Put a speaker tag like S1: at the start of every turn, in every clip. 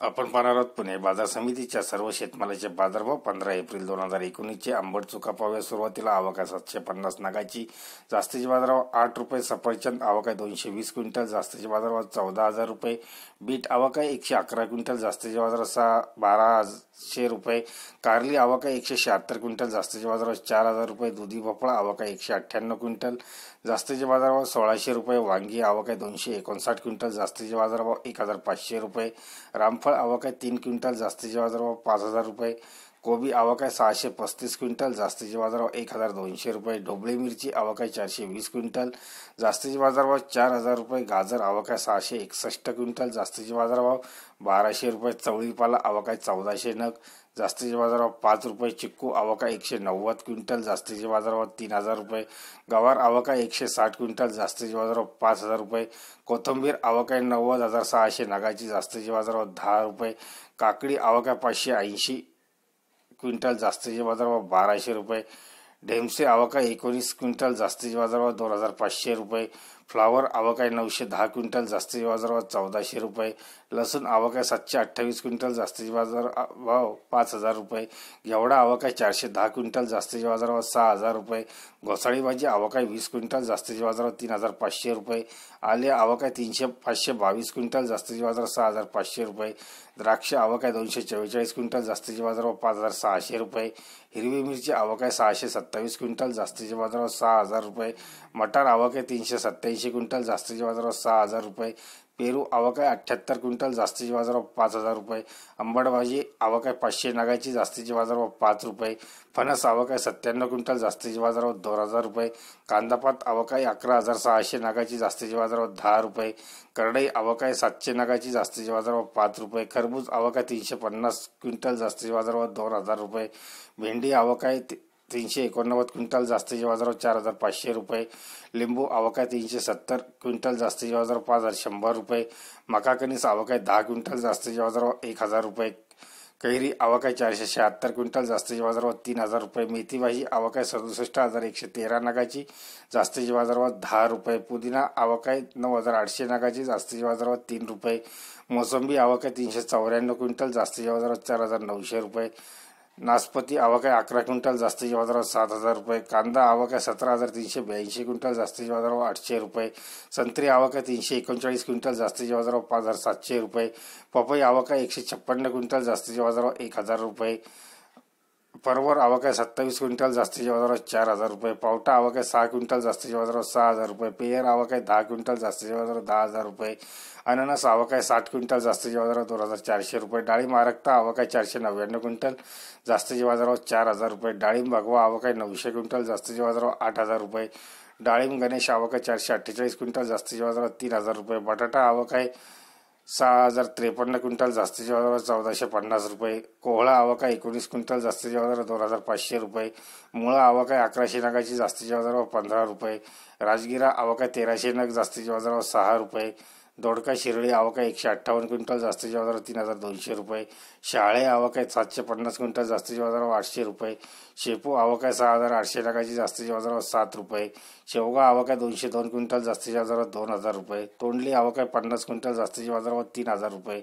S1: आपण पाहणार आहोत पुणे बाजार समितीच्या सर्व शेतमालाचे बाजारभाव पंधरा एप्रिल दोन हजार एकोणीसचे आंबट चुका पाव्या सुरुवातीला आवक आहे सातशे पन्नास नागाची. जास्तीचे बाजारभाव आठ रुपये सफरचंद आवक आहे दोनशे वीस क्विंटल जास्तीचे बाजारभाव चौदा हजार रुपये. बीट आवक आहे एकशे अकरा क्विंटल जास्तीचे बाजार सहा बाराशे रुपये. कारली आवक आहे एकशे शहात्तर क्विंटल जास्तीचे बाजारभाव चार हजार रुपये. दुधी भोपळा आवक एकशे अठ्ठ्याण्णव क्विंटल जास्तीचे बाजारभाव सोळाशे रुपये. वांगी आवक आहे दोनशे एकोणसाठ क्विंटल जास्तीचे बाजारभाव एक हजार पाचशे रुपये. रामफळ आवक आहे. तीन क्विंटल जास्तीचे बाजारभाव पाच हजार रुपये कोबी आवक आहे सहाशे पस्तीस क्विंटल जास्तीचे बाजारभाव एक हजार दोनशे रुपये ढोबळी मिरची आवक आहे चारशे वीस क्विंटल जास्तीचे बाजारभाव चार हजार रुपये गाजर आवक आहे सहाशे एकसष्ट क्विंटल जास्तीचे बाजारभाव बाराशे रुपये चवळीपाला आवक आहे चौदाशे नग जास्तीचे बाजारभाव पाच रुपये चिक्कू आवका एकशे नव्वद क्विंटल जास्तीचे बाजारभाव तीन हजार रुपये गवार आवका एकशे साठ क्विंटल जास्तीचे बाजारभाव पाच हजार रुपये कोथंबीर आहे नव्वद हजार सहाशे नगाची जास्तीचे बाजारभाव दहा रुपये काकडी आवका पाचशे ऐंशी क्विंटल जास्तीचे बाजारभाव बाराशे रुपये. ढेमसे आवका एकोणीस क्विंटल जास्तीचे बाजारभाव दोन हजार पाचशे रुपये. फ्लावर आवक आहे नऊशे दहा क्विंटल जास्तीचे बाजारभाव चौदाशे रुपये. लसूण आवक आहे सातशे अठ्ठावीस क्विंटल जास्तीचे बाजार भाव पाच हजार रुपये. घेवडा आवक आहे चारशे दहा क्विंटल जास्तीचे बाजारभाव सहा हजार रुपये. घोसाळी भाजी आवक आहे वीस क्विंटल जास्तीचे बाजारभाव तीन हजार पाचशे रुपये. आले आवक आहे तीनशे पाचशे बावीस क्विंटल जास्तीचे बाजार सहा हजार पाचशे रुपये. द्राक्ष आवक आहे दोनशे चव्वेचाळीस क्विंटल जास्तीचे बाजारभाव पाच हजार सहाशे रुपये. हिरवी मिरची आवक आहे सहाशे सत्तावीस क्विंटल जास्तीचे बाजारभाव सहा हजार रुपये. मटार आवक आहे तीनशे सत्त्याऐंशी क्विंटल जास्तीचे बाजारावर सहा हजार रुपये. पेरू आवक आहे अठ्ठ्याहत्तर क्विंटल जास्तीचे बाजारावर पाच हजार रुपये. अंबाडभाजी आवक आहे पाचशे नागाची जास्तीचे बाजारावर पाच रुपये. फणस आवक आहे सत्त्याण्णव क्विंटल जास्तीचे बाजारावर दोन हजार रुपये. कांदापात आवक आहे अकरा हजार सहाशे नागाची जास्तीचे बाजारावर दहा रुपये. करडई आवक आहे सातशे नागाची जास्तीचे बाजारावर पाच रुपये. खरबूज आवक आहे तीनशे पन्नास क्विंटल जास्तीचे बाजारावर दोन हजार रुपये. भेंडी आवक आहे तीनशे एकोणनव्वद क्विंटल जास्तीचे बाजारावर चार हजार पाचशे रुपये. लिंबू आवक आहे तीनशे सत्तर क्विंटल जास्तीचे बाजार पाच हजार शंभर रुपये. मका कणीस आवक आहे दहा क्विंटल जास्तीचे बाजारावर एक हजार रुपये. कैरी आवक आहे चारशे शहात्तर क्विंटल जास्तीचे बाजारावर तीन हजार रुपये. मेथी भाजी आवक आहे सदुसष्ट हजार एकशे तेरा नगाची जास्तीचे बाजारावर दहा रुपये. पुदिना आवक आहे नऊ हजार आठशे नगाची जास्तीचे बाजारावर तीन रुपये. मोसंबी आवक आहे तीनशे चौऱ्याण्णव क्विंटल जास्तीच्या बाजारावर चार हजार नऊशे रुपये. नासपती आवक आहे अकरा क्विंटल जास्तीच्या बाजारावर सात हजार रुपये. कांदा आवक आहे सतरा हजार तीनशे ब्याऐंशी क्विंटल जास्तीच्या बाजारावर आठशे रुपये. संत्री आवक आहे तीनशे एकोणचाळीस क्विंटल जास्तीच्या बाजारावर पाच हजार सातशे रुपये. पपई आवक आहे एकशे छप्पन्न क्विंटल जास्तीच्या बाजारावर एक हजार रुपये. परवर आवक आहे सत्तावीस क्विंटल जास्तीच्या बाजारात चार हजार रुपये. पावटा आवक आहे सहा क्विंटल जास्तीच्या बाजारात सहा हजार रुपये. पेयर आवक आहे दहा क्विंटल जास्तीच्या बाजारात दहा हजार रुपये. अननस आवक आहे साठ क्विंटल जास्तीच्या बाजारात दोन हजार चारशे रुपये. डाळिंब आरक्ता आवक आहे चारशे नव्याण्णव क्विंटल जास्तीच्या बाजारावर चार हजार रुपये. डाळिंब भगवा आवक आहे नऊशे क्विंटल जास्तीच्या बाजारावर आठ हजार रुपये. डाळिंब गणेश आवक आहे चारशे अठ्ठेचाळीस क्विंटल जास्तीच्या बाजारात तीन हजार रुपये. बटाटा आवक आहे सहा हजार त्रेपन्न क्विंटल जास्तीच्या बाजारात चौदाशे पन्नास रुपये. कोहळा आवाका आहे एकोणीस क्विंटल जास्तीच्या बाजारात दोन हजार पाचशे रुपये. मुळा आवक आहे अकराशे नगाची जास्तीच्या बाजारावर पंधरा रुपये. राजगिरा आवक आहे तेराशे नग जास्तीच्या बाजारावर सहा रुपये. दोडका शिरळी आवक आहे एकशे अठ्ठावन्न क्विंटल जास्तीच्या बाजारात तीन हजार दोनशे रुपये. शाळे आवक आहे सातशे पन्नास क्विंटल जास्तीच्या बाजारावर आठशे रुपये. शेपू आवक आहे सहा हजार आठशे लाखाची जास्तीच्या बाजारावर सात रुपये. शेवगा आवक आहे दोनशे दोन क्विंटल जास्तीच्या बाजारावर दोन हजार रुपये. तोंडली आवक आहे पन्नास क्विंटल जास्तीच्या बाजारावर तीन हजार रुपये.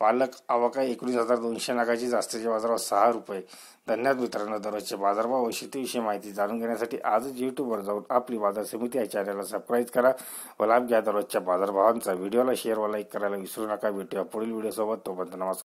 S1: पालक आवक एकोणीस हजार दोनशे नागाची जास्तीच्या बाजारावर सहा रुपये. धन्यवाद मित्रांनो दररोजचे बाजारभाव व शेतीविषयी माहिती जाणून घेण्यासाठी आजच यूट्यूबवर जाऊन आपली बाजार समिती या चॅनलला सबस्क्राईब करा व लाभ घ्या. दररोजच्या बाजारभावांचा व्हिडिओला शेअर व लाईक करायला विसरू नका. भेटूया पुढील व्हिडिओसोबत तोपर्यंत नमस्कार.